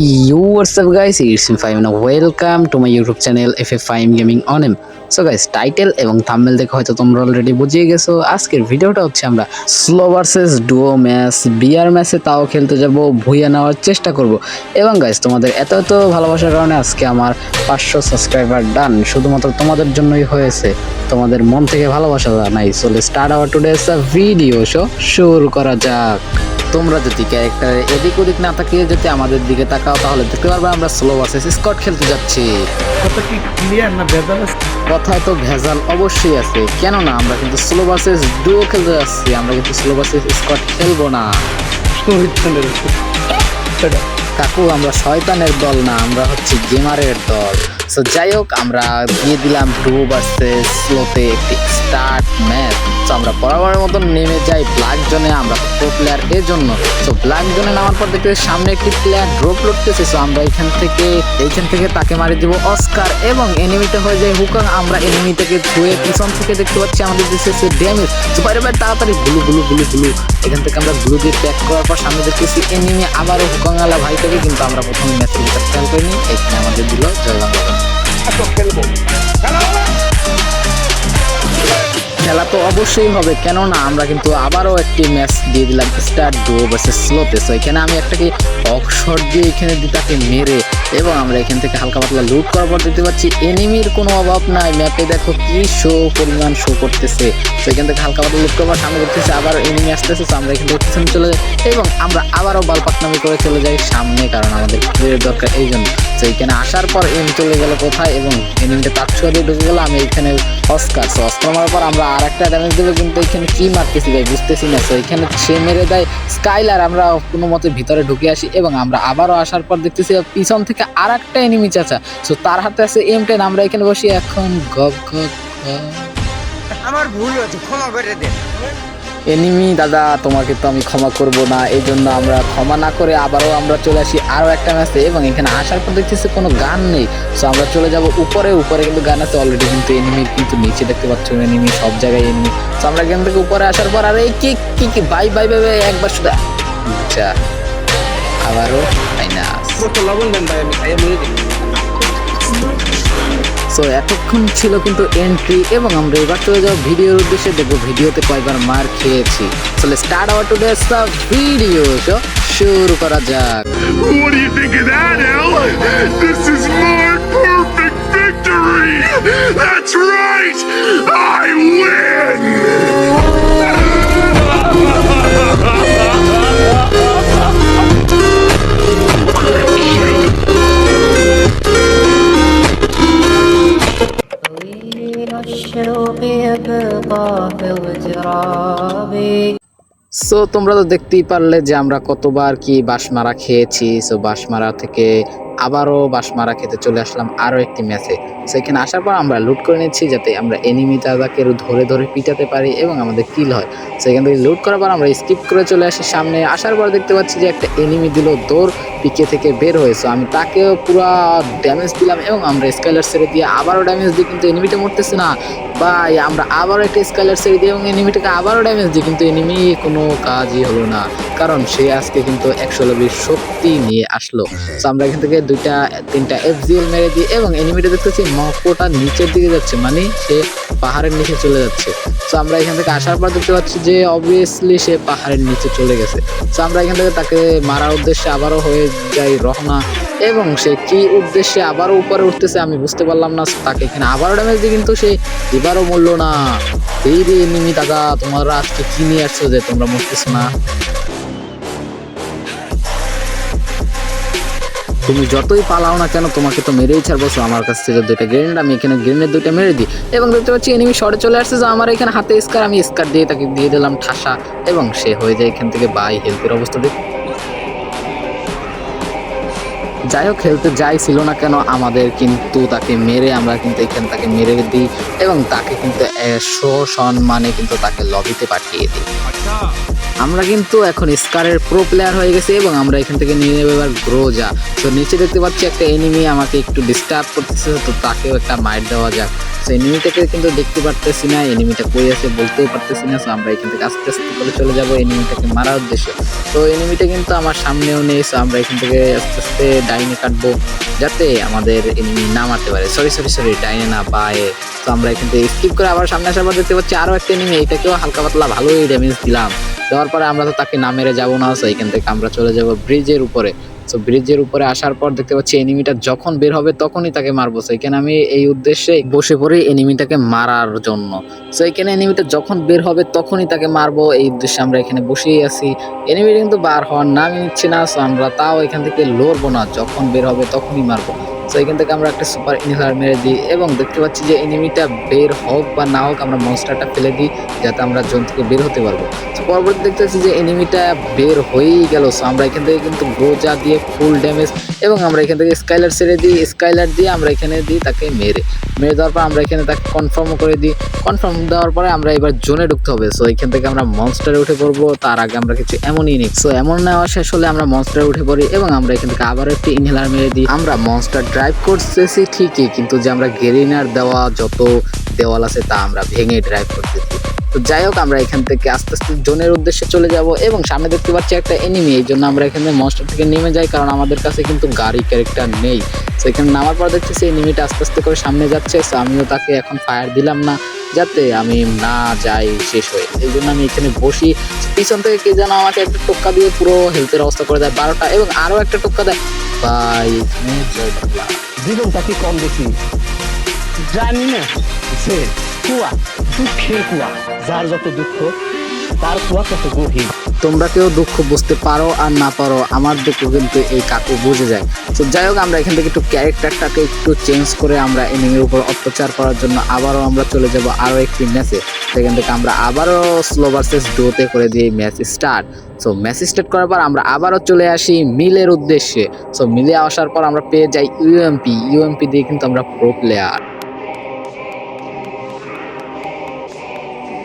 What's up, guys? It's me Fahim and welcome to my YouTube channel FF Fahim Gaming on him. So guys title এবং thumbnail দেখে হয়তো তোমরা already বুঝিয়ে গেছো। আজকের ভিডিওটা হচ্ছে আমরা স্লো ভার্সেস ডুও ম্যাচ বিয়ার ম্যাচে তাও খেলতে যাব, ভুইয়া নেওয়ার চেষ্টা করব। এবং গাইস তোমাদের এত এত ভালোবাসার কারণে আজকে আমার পাঁচশো সাবস্ক্রাইবার ডান শুধুমাত্র তোমাদের জন্যই হয়েছে। তোমাদের মন থেকে ভালোবাসা নাই চলে start our today video show শুরু করা যাক। তোমরা যদি ক্যারেক্টার এদিক ওদিক না তাকিয়ে যদি আমাদের দিকে তাকাও তাহলে দেখতে পারবে আমরা স্লো ভার্সেস স্কট খেলতে যাচ্ছি। কথা কি ক্লিয়ার না ভেজাল কথায় তো ভেজাল অবশ্যই আছে কেননা আমরা কিন্তু স্লো ভার্সেস ডুও খেলতে যাচ্ছি আমরা কিন্তু স্লো ভার্সেস স্কট খেলব না। কাকু আমরা শয়তানের দল না আমরা হচ্ছে গেমারের দল। সো যাই হোক আমরা দিয়ে দিলাম ডুও ভার্সেস স্লোতে একটি স্টার্ট ম্যাচ আমরা বরাবরের মতন নেমে যাই ব্ল্যাক জোনে আমরা প্রো প্লেয়ার এর জন্য তো ব্ল্যাক জোনে নামার পর দেখতে সামনে একটি প্লেয়ার ড্রপ লড়তেছে সো আমরা এখান থেকে, এইখান থেকে তাকে মারি দিব অস্কার এবং এনিমিতে হয়ে যায় হুকাং আমরা এনিমি থেকে ধুয়ে পিছন থেকে দেখতে পাচ্ছি আমাদের দেশে ড্যামেজ তো বাইরে বাইরে তাড়াতাড়ি গুলু গুলু গুলু গুলু এখান থেকে আমরা গ্লু দিয়ে প্যাক করার পর সামনে দেখতেছি এনিমি আবারও হুকাংওয়ালা ভাই থেকে কিন্তু আমরা প্রথমে ভিতর খেয়াল করিনি এখানে আমাদের দিল জয় বাংলা খেলা তো অবশ্যই হবে, কেননা আমরা কিন্তু আবারও একটি ম্যাচ দিয়ে দিলাম স্টার ডুও ভার্সেস স্লোতে সো এখানে আমি একটাকে অক্সর দিয়ে এখানে তাকে মেরে এবং আমরা এখান থেকে হালকা পাতলা লুট করার পর দেখতে পাচ্ছি এনিমির কোনো অভাব নাই। ম্যাপে দেখো কি শো পরিমাণ শো করতেছে। তো এখান থেকে হালকা পাতলা লুট করার পর সামনে দেখতেছি আবার এনিমি আসতেছে। তো আমরা এখান থেকে পিছনে চলে যাই এবং আমরা আবারও বালপাকনামি করে চলে যাই সামনে, কারণ আমাদের দরকার এই জন্য। তো এখানে আসার পর এম চলে গেল কোথায় এবং এনিমিটা তার ছোঁয়া দিয়ে ঢুকে গেল, আমি এখানে অস্কার সো অস্কার মারার পর আমরা আর একটা ড্যামেজ দেবো, কিন্তু এখানে কি মারতেছি ভাই বুঝতেছি না। তো এখানে সে মেরে দেয় স্কাইলার আমরা কোনো মতে ভিতরে ঢুকে আসি এবং আমরা আবারও আসার পর দেখতেছি পিছন থেকে আর একটা এনিমি চাচা। সো তার হাতে আছে এম টেন আমরা এখানে বসি এখন গপ গপ আমার ভুল হয়েছে ক্ষমা করে দেন। এনিমি দাদা তোমাকে তো আমি ক্ষমা করব না এই জন্য আমরা ক্ষমা না করে আবারও আমরা চলে আসি আরও একটা ম্যাচে এবং এখানে আসার পর দেখতেছি কোনো গান নেই। সো আমরা চলে যাব উপরে উপরে কিন্তু গান আছে অলরেডি কিন্তু এনিমি কিন্তু নিচে দেখতে পাচ্ছ এনিমি সব জায়গায় এনিমি সো আমরা এখান থেকে উপরে আসার পর আরে কি কি কি বাই বাই বাই বাই একবার শুধু আচ্ছা আবারও মাইনাস কত লবণ দেন ভাই আমি খাইয়ে মরে দিই। সো এতক্ষণ ছিল কিন্তু এন্ট্রি এবং আমরা এবার চলে যাব ভিডিওর উদ্দেশ্যে দেখব ভিডিওতে কয়বার মার খেয়েছি চলে start our today video শুরু করা যাক What do you think of that, Al? This is my perfect victory! That's right! I win! So তোমরা তো দেখতেই পারলে যে আমরা কতবার কি বাঁশমারা খেয়েছি। সো বাঁশমারা থেকে আবারও বাঁশমারা খেতে চলে আসলাম আরও একটি ম্যাচে। সেখানে আসার পর আমরা লুট করে নিচ্ছি যাতে আমরা এনিমি দাদাকে ধরে ধরে পিটাতে পারি এবং আমাদের কিল হয়। সেখান থেকে লুট করার পর আমরা স্কিপ করে চলে আসি সামনে। আসার পর দেখতে পাচ্ছি যে একটা এনিমি দিল দৌড় পিকে থেকে বের হয়েছে আমি তাকেও পুরো ড্যামেজ দিলাম এবং আমরা স্কাইলার ছেড়ে দিয়ে আবারও ড্যামেজ দিই, কিন্তু এনিমিটা মরতেছে না। ভাই, আমরা আবারও একটা স্কাইলার ছেড়ে দিই এবং এনিমিটাকে আবারও ড্যামেজ দিই, কিন্তু এনিমি কোনো কাজই হলো না। কারণ সে আজকে কিন্তু একশো লবির শক্তি নিয়ে আসলো। তো আমরা এখান থেকে দুইটা, তিনটা এফজিএল মেরে দিই এবং এনিমিটা দেখতেছি মকোটা নিচের দিকে যাচ্ছে মানে সে পাহাড়ের নিচে চলে যাচ্ছে। তো আমরা এখান থেকে আসার পর দেখতে পাচ্ছি যে অবভিয়াসলি সে পাহাড়ের নিচে চলে গেছে। তো আমরা এখান থেকে তাকে মারার উদ্দেশ্যে আবারও হয়ে যাই রহনা এবং সে কি উদ্দেশ্যে আবারও উপরে উঠতেছে আমি বুঝতে পারলাম না। তাকে এখানে আবারও ড্যামেজ দিই কিন্তু সে এবারও মরল না। এই রে নিমি দাদা, তোমরা আজকে কি নিয়ে আসছো যে তোমরা মরতেছো না? তুমি যতই পালাও না কেন তোমাকে তো মেরেই ছাড়বো। So, আমার কাছ থেকে দুইটা গ্রেনেড আমি এখানে গ্রেনেড দুইটা মেরে দিই। এবং দেখতে পাচ্ছি এনিমি শর্টে চলে আসছে। যে আমার এখানে হাতে স্কার আমি স্কার দিয়ে তাকে দিয়ে দিলাম ঠাসা। এবং সে হয়ে যায় এখান থেকে বাই হেল্পের অবস্থা দেখ যাই হোক খেলতে যাই ছিল না কেন আমাদের কিন্তু তাকে মেরে আমরা কিন্তু এখানে তাকে মেরে দিই। এবং তাকে কিন্তু সসম্মানে কিন্তু তাকে লবিতে পাঠিয়ে দিই। আমরা কিন্তু এখন স্কারের প্রো প্লেয়ার হয়ে গেছে এবং আমরা এখান থেকে নিয়ে নেব এবার গ্রোজা তো নিচে দেখতে পাচ্ছি একটা এনিমি আমাকে একটু ডিস্টার্ব করতেছে, তো তাকেও একটা মাইট দেওয়া যাক। তো এনিমিটাকে কিন্তু দেখতে পারতেছি না এনিমিটা কই আছে বলতেও পারতেছি না, তো আমরা এখান থেকে আস্তে আস্তে করে চলে যাব এনিমিটাকে মারার উদ্দেশ্যে। তো এনিমিটা কিন্তু আমার সামনেও নেই, তো আমরা এখান থেকে আস্তে আস্তে ডাইনে কাটবো, যাতে আমাদের এনিমি না মারতে পারে। সরি সরি সরি ডাইনে না পায়ে। আমরা এখান থেকে স্কিপ করে আবার সামনে আসার পর দেখতে পাচ্ছি আরও একটা এনিমি এটাকেও হালকা পাতলা ভালোই ড্যামেজ দিলাম। দেওয়ার পরে আমরা তো তাকে না মেরে যাব না তো এখান থেকে আমরা চলে যাব ব্রিজের উপরে। তো ব্রিজের উপরে আসার পর দেখতে পাচ্ছি এনিমিটা যখন বের হবে তখনই তাকে মারবো। তো এখানে আমি এই উদ্দেশ্যে বসে পড়ি এনিমিটাকে মারার জন্য। তো এখানে এনিমিটা যখন বের হবে তখনই তাকে মারবো। এই উদ্দেশ্যে আমরা এখানে বসেই আছি। এনিমিটা কিন্তু বার হওয়ার নামই নিচ্ছে না তো আমরা তাও এখান থেকে লড়বো না। যখন বের হবে তখনই মারবো। তো এখান থেকে আমরা একটা সুপার ইনহেলার মেরে দিই এবং দেখতে পাচ্ছি যে এনিমিটা বের হোক বা না হোক, আমরা মনস্টারটা ফেলে দিই যাতে আমরা জোন থেকে বের হতে পারব। তো পরবর্তী দেখতে পাচ্ছি যে এনিমিটা বের হয়েই গেল। সো আমরা এখান থেকে কিন্তু গ্রোজা দিয়ে ফুল ড্যামেজ এবং আমরা এখান থেকে স্কাইলার ছেড়ে দিই। স্কাইলার দিয়ে আমরা এখানে দিই তাকে মেরে। মেরে দেওয়ার পর আমরা এখানে তাকে কনফার্মও করে দিই। কনফার্ম দেওয়ার পরে আমরা এবার জোনে ঢুকতে হবে। সো এখান থেকে আমরা মনস্টারে উঠে পড়ব। তার আগে আমরা কিছু এমনই নিই। সো এমন নেওয়া শেষ হলে আমরা মনস্টারে উঠে পড়ি এবং আমরা এখান থেকে আবারও একটি ইনহেলার মেরে দিই। আমরা মনস্টার ড্রাইভ করতেছি ঠিকই, কিন্তু যে আমরা গেরিনার দেওয়া যত দেওয়াল আছে তা আমরা ভেঙে ড্রাইভ করতেছি। তো যাই হোক, আমরা এখান থেকে আস্তে আস্তে জোনের উদ্দেশ্যে চলে যাব এবং সামনে দেখতে পাচ্ছি একটা এনিমি এই জন্য আমরা এখানে মনস্টার থেকে নেমে যাই, কারণ আমাদের কাছে কিন্তু গাড়ি ক্যারেক্টার নেই। তো এখানে নামার পর দেখতেছি এনিমিটা আস্তে আস্তে করে সামনে যাচ্ছে তো আমিও তাকে এখন ফায়ার দিলাম না। যাতে আমি না যাই শেষ হয়ে। এই জন্য আমি এখানে বসি। পিছন থেকে কে যেন আমাকে একটা টোক্কা দিয়ে পুরো হেলথের অবস্থা করে দেয় বারোটা এবং আরও একটা টোক্কা দেয়। ভাই এখানে জয় বাংলা। জীবনটা কি কম দেখি জানি না। সে কুয়া দুঃখের কুয়া। যার যত দুঃখ তার কুয়া তত গভীর। তোমরা কেউ দুঃখ বুঝতে পারো আর না পারো, আমার দুঃখ কিন্তু এই কাকু বুঝে যায়। তো যাই হোক, আমরা এখান থেকে একটু ক্যারেক্টারটাকে একটু চেঞ্জ করে আমরা এনিমির উপর অত্যাচার করার জন্য আবারও আমরা চলে যাব আরও একটি ম্যাচে সেখান থেকে আমরা আবারও স্লো ভার্সেস ডোতে করে দিয়ে match start so match start করার পর আমরা আবারও চলে আসি মিলের উদ্দেশ্যে। সো মিলে আসার পর আমরা পেয়ে যাই ইউএমপি ইউএমপি দিয়ে কিন্তু আমরা প্রো প্লেয়ার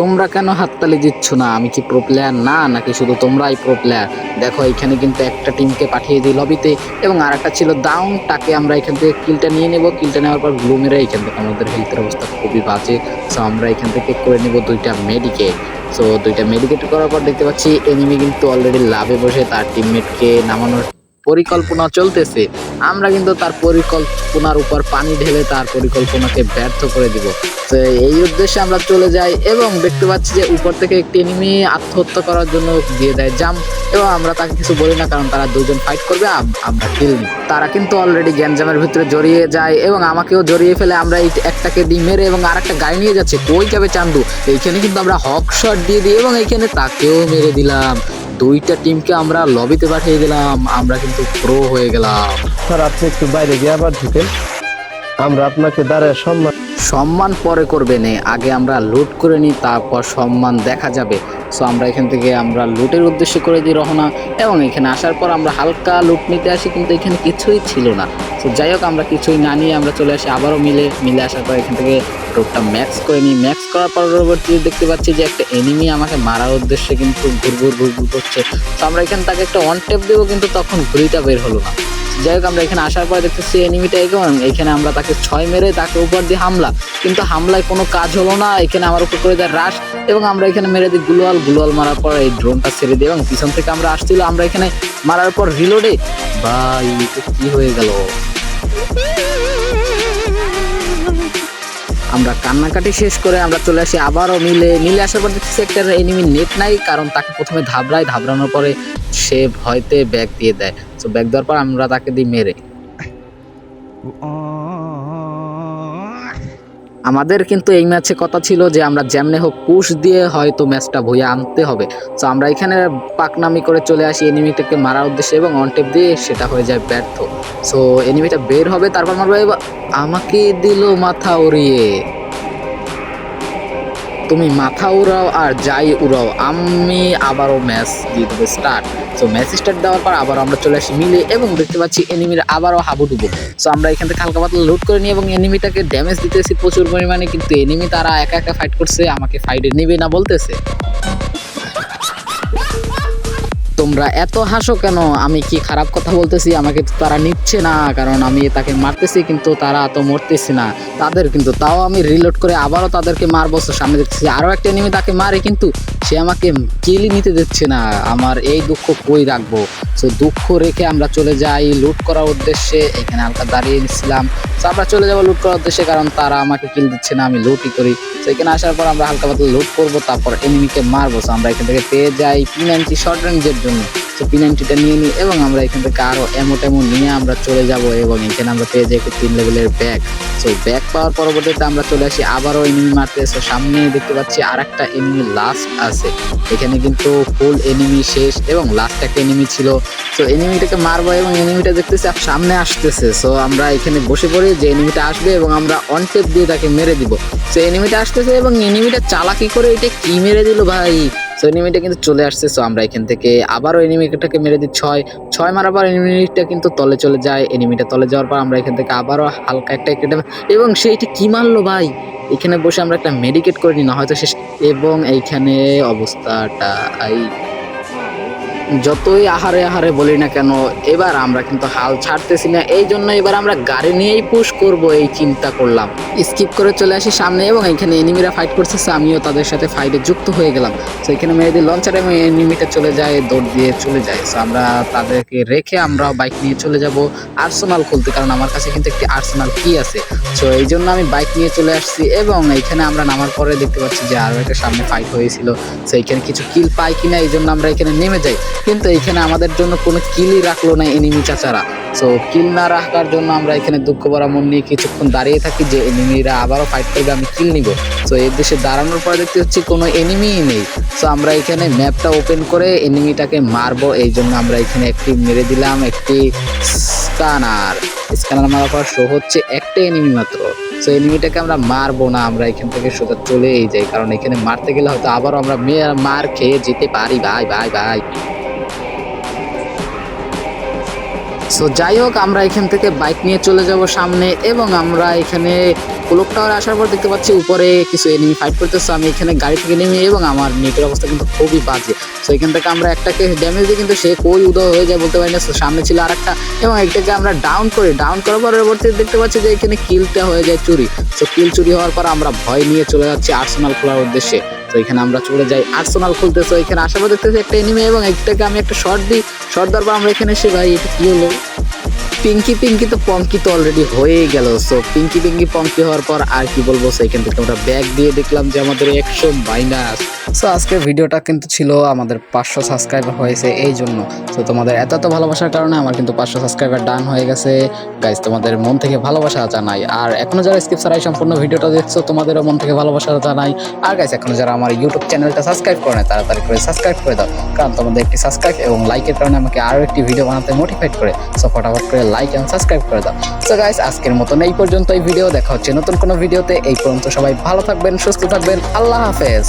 তোমরা কেন হাততালি দিচ্ছ না? আমি কি প্রো প্লেয়ার না, নাকি শুধু তোমরাই প্রো প্লেয়ার দেখো, এখানে কিন্তু একটা টিমকে পাঠিয়ে দিই লবিতে এবং আর একটা ছিল ডাউন তাকে আমরা এখান থেকে কিলটা নিয়ে নেব। কিলটা নেওয়ার পর গ্লু মেরে এখান থেকে আমাদের হেলথের অবস্থা খুবই বাজে। সো আমরা এখান থেকে করে নেব দুইটা মেডিকেট সো দুইটা মেডিকেট করার পর দেখতে পাচ্ছি এনিমি কিন্তু অলরেডি লাভে বসে তার টিমমেটকে নামানোর পরিকল্পনা চলতেছে, আমরা কিন্তু তার পরিকল্পনার উপর পানি ঢেলে তার পরিকল্পনাকে ব্যর্থ করে দিব। তো এই উদ্দেশ্যে আমরা চলে যাই এবং দেখতে পাচ্ছি যে উপর থেকে একটি এনিমি আত্মহত্যা করার জন্য দিয়ে দেয় জাম এবং আমরা তাকে কিছু বলি না, কারণ তারা দুজন ফাইট করবে আমরা কিল তারা কিন্তু অলরেডি গ্যাঞ্জামের ভিতরে জড়িয়ে যায় এবং আমাকেও জড়িয়ে ফেলে, আমরা এই একটাকে ডিম মেরে এবং আর একটা গাড়ি নিয়ে যাচ্ছে। কই যাবে চান্দু? এইখানে কিন্তু আমরা হক শট দিয়ে দিই এবং এইখানে তাকেও মেরে দিলাম। দুইটা টিমকে আমরা লবিতে পাঠিয়ে দিলাম আমরা কিন্তু প্রো হয়ে গেলাম। স্যার আপনি একটু বাইরে গিয়ে আবার ঢুকেন। আমরা আপনাকে দাঁড়ায় সম্মান সম্মান পরে করবে নে আগে আমরা লুট করে নিই তারপর সম্মান দেখা যাবে। সো আমরা এখান থেকে আমরা লুটের উদ্দেশ্য করে দিই রহনা এবং এখানে আসার পর আমরা হালকা লুট নিতে আসি কিন্তু এখানে কিছুই ছিল না। তো যাই হোক, আমরা কিছুই না নিয়ে আমরা চলে আসি আবারও মিলে মিলে আসার পর এখান থেকে রোডটা ম্যাক্স করে নিই। ম্যাক্স করার পরবর্তীতে দেখতে পাচ্ছি যে একটা এনিমি আমাকে মারার উদ্দেশ্যে কিন্তু ঘুরঘুর ঘুরঘুর করছে। তো আমরা এখানে তাকে একটা ওয়ান টেপ দেবো কিন্তু তখন ঘুড়িটা বের হলো না। যাই হোক আমরা এখানে আসার পরে দেখতেছি এনিমিটা এখন এখানে আমরা তাকে ছয় মেরে তাকে উপর দিয়ে হামলা। কিন্তু হামলায় কোনো কাজ হলো না, এখানে আমার উপর করে দেয় রাশ এবং আমরা এখানে মেরে দিই গুলোয়াল গুলোয়াল মারার পর এই ড্রোনটা ছেড়ে দিই এবং পিছন থেকে আমরা আসছিল, আমরা এখানে মারার পর রিলোডে ভাই কি হয়ে গেল? আমরা কান্নাকাটি শেষ করে আমরা চলে আসি আবারও মিলে। মিলে আসার পর দেখতেছি একটা এনিমি নেট নাই, কারণ তাকে প্রথমে ধাবড়ায় ধাবড়ানোর পরে সে ভয়তে ব্যাগ দিয়ে দেয়। তো ব্যাগ দেওয়ার পর আমরা তাকে দিই মেরে। আমাদের কিন্তু এই ম্যাচে কথা ছিল যে আমরা যেমনে হোক পুশ দিয়ে হয়তো ম্যাচটা ভুয়ে আনতে হবে। তো আমরা এখানে পাকনামি করে চলে আসি এনিমিটাকে মারার উদ্দেশ্যে এবং অন টেপ দিয়ে সেটা হয়ে যায় ব্যর্থ। সো এনিমিটা বের হবে, তারপর মারবো আমাকে দিল মাথা উড়িয়ে। তুমি মাথা উড়াও আর যাই উড়াও, আমি আবারও ম্যাচ দিয়ে দেবো স্টার্ট সো ম্যাচ স্টার্ট দেওয়ার পর আবারও আমরা চলে আসি মিলে এবং দেখতে পাচ্ছি এনিমির আবারও হাবুডুবু। সো আমরা এখান থেকে হালকা পাতলা লুট করে নিই এবং এনিমিটাকে ড্যামেজ দিতেছি প্রচুর পরিমাণে, কিন্তু এনিমি তারা একা একা ফাইট করছে, আমাকে ফাইটে নিবে না বলতেছে। তোমরা এত হাসো কেন? আমি কি খারাপ কথা বলতেছি? আমাকে তো তারা নিচ্ছে না, কারণ আমি তাকে মারতেছি, কিন্তু তারা তো মরতেছি না। তাদের কিন্তু তাও আমি রিলোড করে আবারও তাদেরকে মারবো। সামনে দেখতেছি আরও একটা এনিমি তাকে মারে, কিন্তু সে আমাকে কিলি নিতে দিচ্ছে না। আমার এই দুঃখ কই রাখব? সো দুঃখ রেখে আমরা চলে যাই। লুট করার উদ্দেশ্যে এখানে হালকা দাঁড়িয়ে নিছিলাম আমরা চলে যাব লুট করার উদ্দেশ্যে কারণ তারা আমাকে কিল দিচ্ছে না, আমি লুটই করি। তো এখানে আসার পর আমরা হালকা পাতলা লুট করব, তারপর এনিমিকে মারবো। আমরা এখান থেকে পেয়ে যাই পি নাইনটি শর্ট রেঞ্জের জন্য। তো পি নাইনটিটা নিয়ে নিই এবং আমরা এখান থেকে আরও এমো টেমো নিয়ে আমরা চলে যাব এবং এখানে আমরা পেয়ে যাই তিন লেভেলের ব্যাগ সো ব্যাগ পাওয়ার পরবর্তীতে আমরা চলে আসি আবারও এনিমি মারতে। সো সামনে দেখতে পাচ্ছি আর একটা এনিমি লাস্ট আছে। এখানে কিন্তু ফুল এনিমি শেষ এবং লাস্ট একটা এনিমি ছিল। তো এনিমিটাকে মারবো এবং এনিমিটা দেখতেছি সামনে আসতেছে। সো আমরা এখানে বসে পড়ি যে এনিমিটা আসবে এবং আমরা অন দিয়ে তাকে মেরে দিব। তো এনিমিটা আসতেছে এবং এনিমিটা চালাকি করে এটা কি মেরে দিল ভাই? সো এনিমিটা কিন্তু চলে আসছে সো আমরা এখান থেকে আবারও এনিমিটাকে মেরে দিই। ছয় ছয় মারার পর এনিমিটা কিন্তু তলে চলে যায়। এনিমিটা তলে যাওয়ার পর আমরা এখান থেকে আবারও হালকা একটা একটা এবং সেইটি কি মারলো ভাই? এখানে বসে আমরা একটা মেডিকেট করে নিই, না হয়তো শেষ এবং এইখানে অবস্থাটা এই যতই আহারে আহারে বলি না কেন, এবার আমরা কিন্তু হাল ছাড়তেছি না। এই জন্য এবার আমরা গাড়ি নিয়েই পুশ করব এই চিন্তা করলাম। স্কিপ করে চলে আসি সামনে এবং এখানে এনিমিরা ফাইট করতেছে, আমিও তাদের সাথে ফাইটে যুক্ত হয়ে গেলাম। তো এখানে মেয়েদের লঞ্চার এবং এনিমিটা চলে যায়, দৌড় দিয়ে চলে যায়। তো আমরা তাদেরকে রেখে আমরা বাইক নিয়ে চলে যাব আর্সেনাল খুলতে, কারণ আমার কাছে কিন্তু একটি আর্সেনাল কি আছে। তো এই জন্য আমি বাইক নিয়ে চলে আসছি এবং এইখানে আমরা নামার পরে দেখতে পাচ্ছি যে আরও একটা সামনে ফাইট হয়েছিল। তো এইখানে কিছু কিল পাই কিনা, এই জন্য আমরা এখানে নেমে যাই। কিন্তু এখানে আমাদের জন্য কোনো কিলই রাখল না এনিমি চাচারা। সো কিল না রাখার জন্য আমরা এখানে দুঃখ ভরা মন নিয়ে কিছুক্ষণ দাঁড়িয়ে থাকি যে এনিমিরা আবারও ফাইট করবে, আমি কিল নিব। সো এই দেশে দাঁড়ানোর পরে দেখতে হচ্ছে কোনো এনিমিই নেই। সো আমরা এখানে ম্যাপটা ওপেন করে এনিমিটাকে মারবো, এই জন্য আমরা এখানে একটি মেরে দিলাম, একটি স্কানার স্ক্যানার মারার পর শো হচ্ছে একটা এনিমি মাত্র। সো এনিমিটাকে আমরা মারবো না, আমরা এখান থেকে সোজা চলেই যাই, কারণ এখানে মারতে গেলে হয়তো আবারও আমরা মে- মার খেয়ে যেতে পারি। ভাই ভাই ভাই সো যাই হোক, আমরা এখান থেকে বাইক নিয়ে চলে যাব সামনে এবং আমরা এখানে ক্লোক টাওয়ার আসার পর দেখতে পাচ্ছি উপরে কিছু এনিমি ফাইট করতেছে। আমি এখানে গাড়ি থেকে নেমে এবং আমার নেটের অবস্থা কিন্তু খুবই বাজে। সো এখান থেকে আমরা একটাকে ড্যামেজ দিই কিন্তু সে কই উদয় হয়ে যায় বলতে পারি না। সামনে ছিল আরেকটা এবং একটাকে আমরা ডাউন করি। ডাউন করার পরবর্তীতে দেখতে পাচ্ছি যে এখানে কিলটা হয়ে যায় চুরি। সো কিল চুরি হওয়ার পর আমরা ভয় নিয়ে চলে যাচ্ছি আর্সেনাল খোলার উদ্দেশ্যে। তো এখানে আমরা চলে যাই। আর্সেনাল খুলতে, তো এখানে আসার করতে একটা এনিমে এবং একটাকে আমি একটা শর্ট দিই। শর্ট দেওয়ার পর আমরা এখানে এসে ভাই, এটা কী হলো? পিঙ্কি পিঙ্কি তো পঙ্কি তো অলরেডি হয়ে গেল। সো পিঙ্কি পিঙ্কি পঙ্কি হওয়ার পর আর কি বলব? সেখান থেকে আমরা ব্যাগ দিয়ে দেখলাম যে আমাদের একশো মাইনাস সো আজকের ভিডিওটা কিন্তু ছিল আমাদের পাঁচশো সাবস্ক্রাইবার হয়েছে এই জন্য। তো তোমাদের এত এত ভালোবাসার কারণে আমার কিন্তু পাঁচশো সাবস্ক্রাইবার ডান হয়ে গেছে। গাইজ তোমাদের মন থেকে ভালোবাসা জানাই। আর এখনও যারা স্কিপ ছাড়াই সম্পূর্ণ ভিডিওটা দেখছ, তোমাদেরও মন থেকে ভালোবাসা জানাই। আর গাইজ এখনও যারা আমার ইউটিউব চ্যানেলটা সাবস্ক্রাইব করে না তাড়াতাড়ি করে সাবস্ক্রাইব করে দাও। কারণ তোমাদের একটি সাবস্ক্রাইব এবং লাইকের কারণে আমাকে আরও একটি ভিডিও বানাতে মোটিভেট করে। সো ফটাফট করে লাইক এবং সাবস্ক্রাইব করে দাও। সো গাইস আজকের মতন এই পর্যন্ত এই ভিডিও দেখা হচ্ছে নতুন কোনো ভিডিওতে এই পর্যন্ত সবাই ভালো থাকবেন, সুস্থ থাকবেন। আল্লাহ হাফেজ।